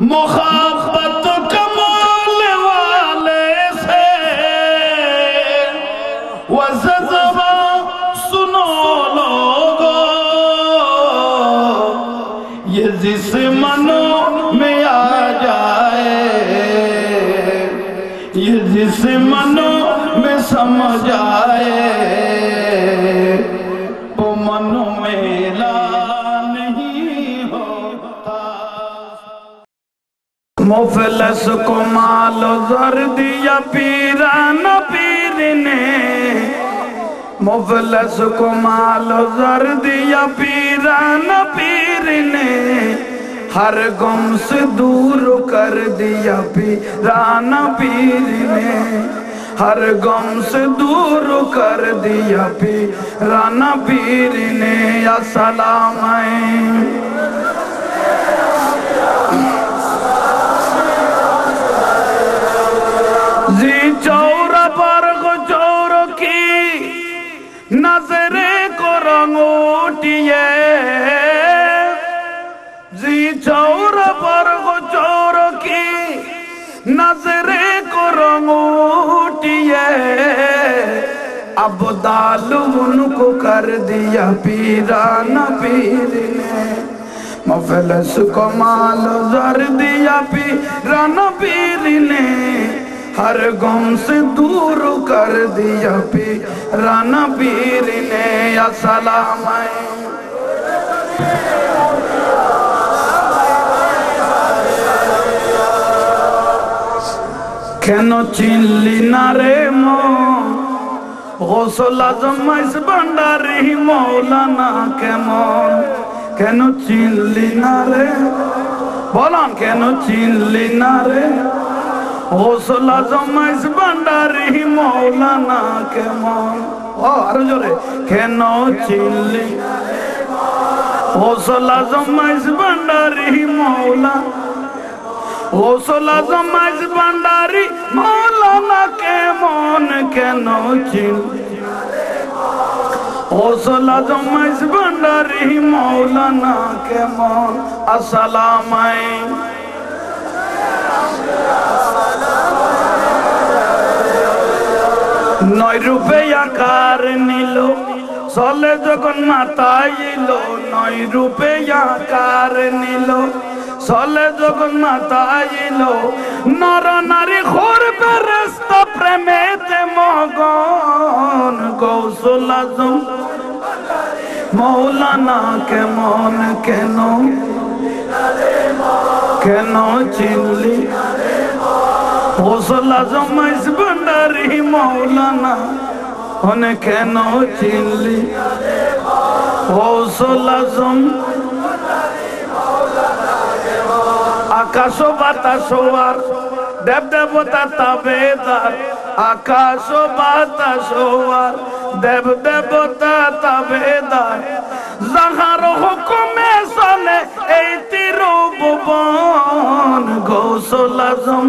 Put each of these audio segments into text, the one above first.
מוחם, مفلس کو مال و سکمال دیا پیران پیر نے مفلس کو مال و زور دیا پیران پیر نے ہر گم سے دور کر دیا پیران پیر نے ہر گم سے دور کر دیا پیران پیر نے سلام چورا پرخ چور کی نظر کو رنگ اٹھئے جی چورا پرخ چور کی نظر کو رنگ اٹھئے اب دال ان کو کر دیا پیرانا پیر نے مفلس کو مال زر دیا پیرانا پیر نے हर गम से दूर कर दिया पे राना पीर ने असलाम কেন চিনলি না রে মো গোসল আজমাইস ভান্ডারি মৌলানা কেমন কেন চিনলি না রে বলন কেন চিনলি না রে سلا جائ مولانا کے مولانا ہو سلاس بنڈاری ہو سلاس بنڈاری ہو سلا جمائش بنڈاری নয় রূপে আকার নিল চলে যখন মাথায় এলো নয় রূপে আকার নিল চলে যখন মাথায় এলো নর নারী খোর বেরেস্ত প্রেমেতে মগন গৌসল মৌলানা কেমন কেন কেন চিনলি গৌসল আজম রে মৌলানা আকাশ বাতাস আর দেব দেবতা তাবেদার আকাশ বাতাস আর দেব দেবতা তাবেদার যাহার হুকুমে সনে এই তিরুবন গৌসল আজম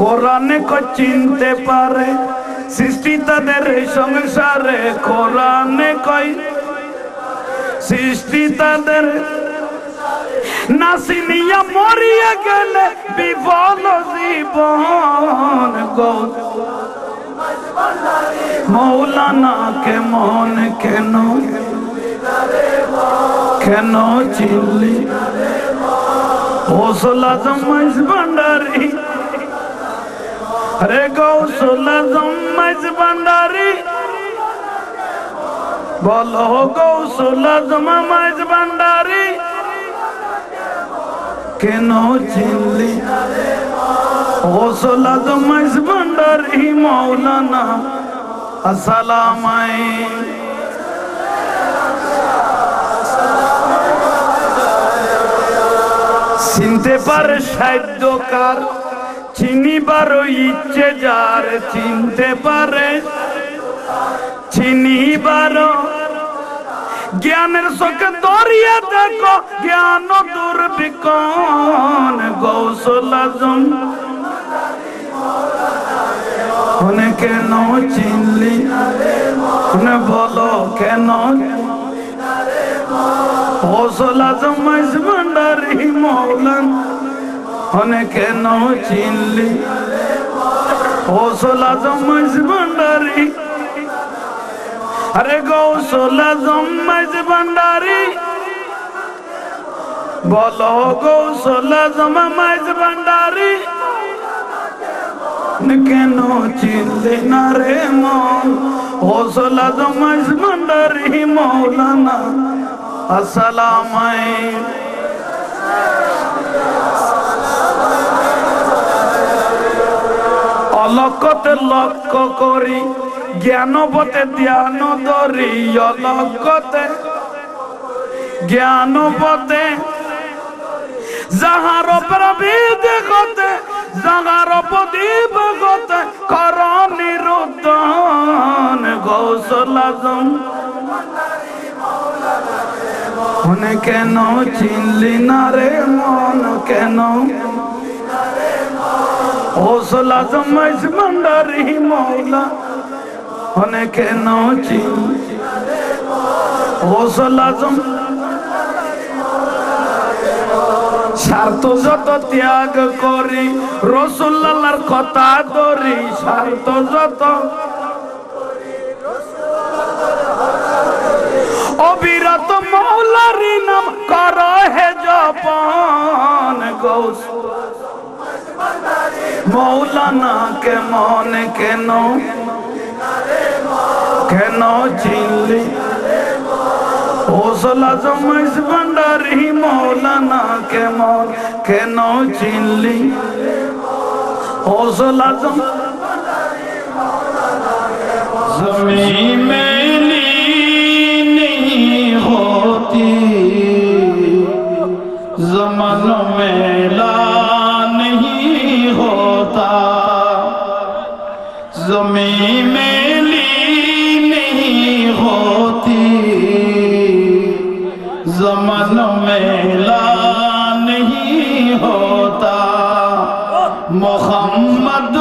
কোরআনে কো চিনতে পারে সৃষ্টি তাদের সংসারে কোরআনে কই সৃষ্টি তাদের নাসিনিয়া মরিয়া গেলে বিবল জীবন গো মৌলানা কে মন কেন কেন চিল্লি হোসলা তো মাইস ভান্ডারি রে গৌসুল জম্মাইজ ভান্ডারি বলো গৌসুল জমাইজ ভান্ডারি কেন চিনলি গৌসুল জমাইজ ভান্ডারি মৌলানা আসসালামাই চিনতে পারে সাহিত্যকার চিনিবার ইচ্ছে যার চিনতে পারে চিনিবার জ্ঞানের চোখে দরিয়া দেখো জ্ঞান দুর্বিকন গৌসল আজম কেন চিনলি বলো কেন গৌসল আজম ভান্ডারি মৌলান ہنے کے نو چین لی ہو سولا زمج بنداری ارے گو سولا زمج بنداری بولو گو سولا زمج بنداری نکے نو چین لی نارے مول ہو سولا زمج بنداری مولانا السلام علیکم লক্ষতে লক্ষ্য করি জ্ঞানপথে ধ্যান ধরি অলক্ষতে জ্ঞানপথে যাহার প্রবিদ গতে যাহার প্রদীপ গতে কর নিরুদ্ধন গৌসল আজম কেন চিনলি না রে মন কেন হোসলা আজম মন্ডারি মৌলা অনেকে নচি হোসলা জম স্বার্থ যত ত্যাগ করি রসুল্লাহর কথা ধরি স্বার্থ যত অবিরত মৌলারি নাম কর হে জপন গৌ مولانا کے مون کے نو کے نو چلی اوزل عظم اس بندر ہی مولانا کے مون کے نو چلی اوزل عظم زمین میں من میلا نہیں ہوتا محمد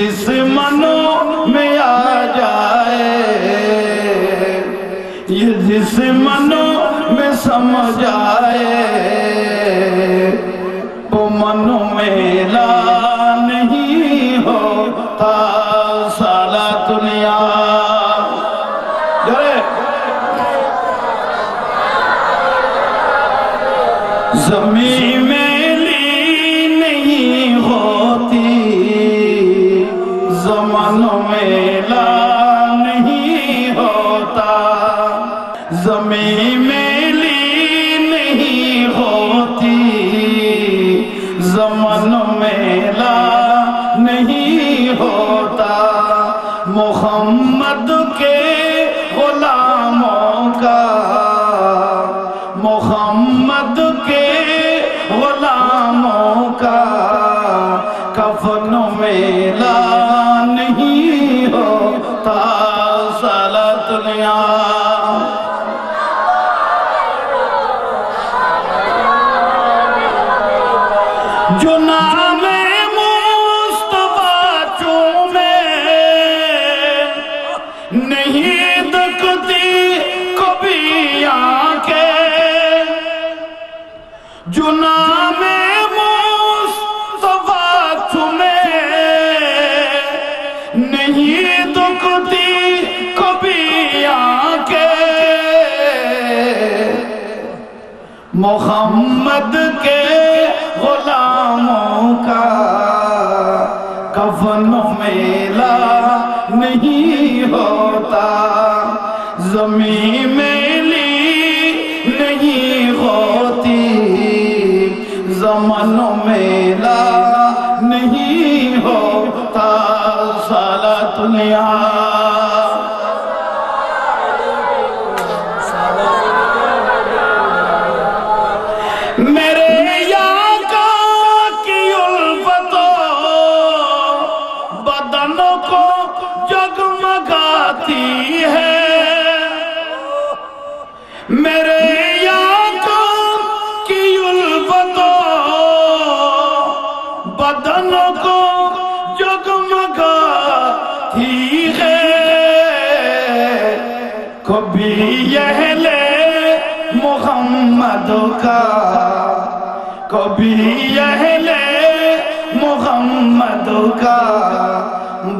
جس منو میں آ جائے یہ جس منو میں سمجھ آئے وہ منو لا نہیں ہوتا سالہ دنیا زمین میں محمد کے غلاموں کا محمد کے غلاموں کا کفن میلا نہیں ہوتا سالت نیا جنا محمد کے غلاموں کا کفنوں میلا نہیں ہوتا زمین میلی نہیں ہوتی زمن میں کو جگمگا تھی ہے کبھی یہ لے محمد کا کبھی یہ لے محمد کا بدن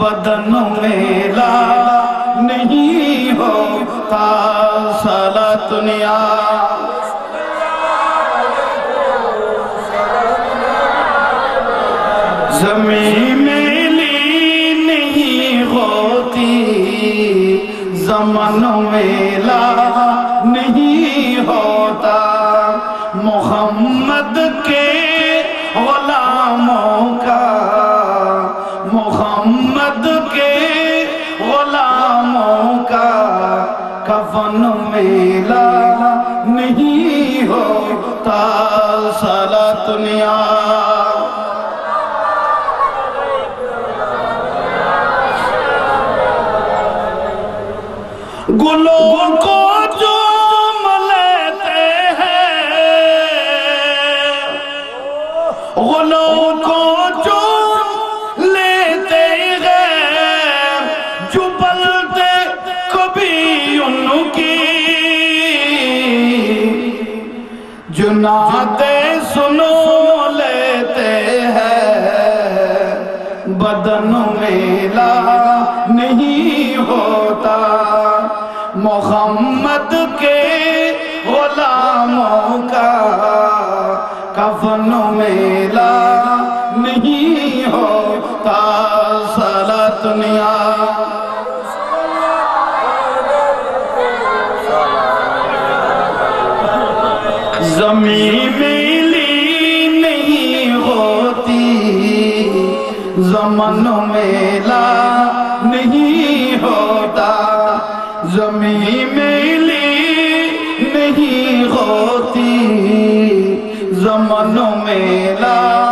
بدنالا نہیں ہوتا صلاة دنیا زمیں میلی نہیں ہوتی زمن میلہ نہیں ہوتا محمد کے غلاموں کا محمد کے غلاموں کا کفن میلا نہیں ہوتا سر دنیا سنو لیتے ہیں بدن میلا نہیں ہوتا محمد کے غلاموں کا کفن میلا نہیں ہوتا سلطنیا زمین میلی نہیں ہوتی زمن میلا نہیں ہوتا زمین میلی نہیں ہوتی زمن میلا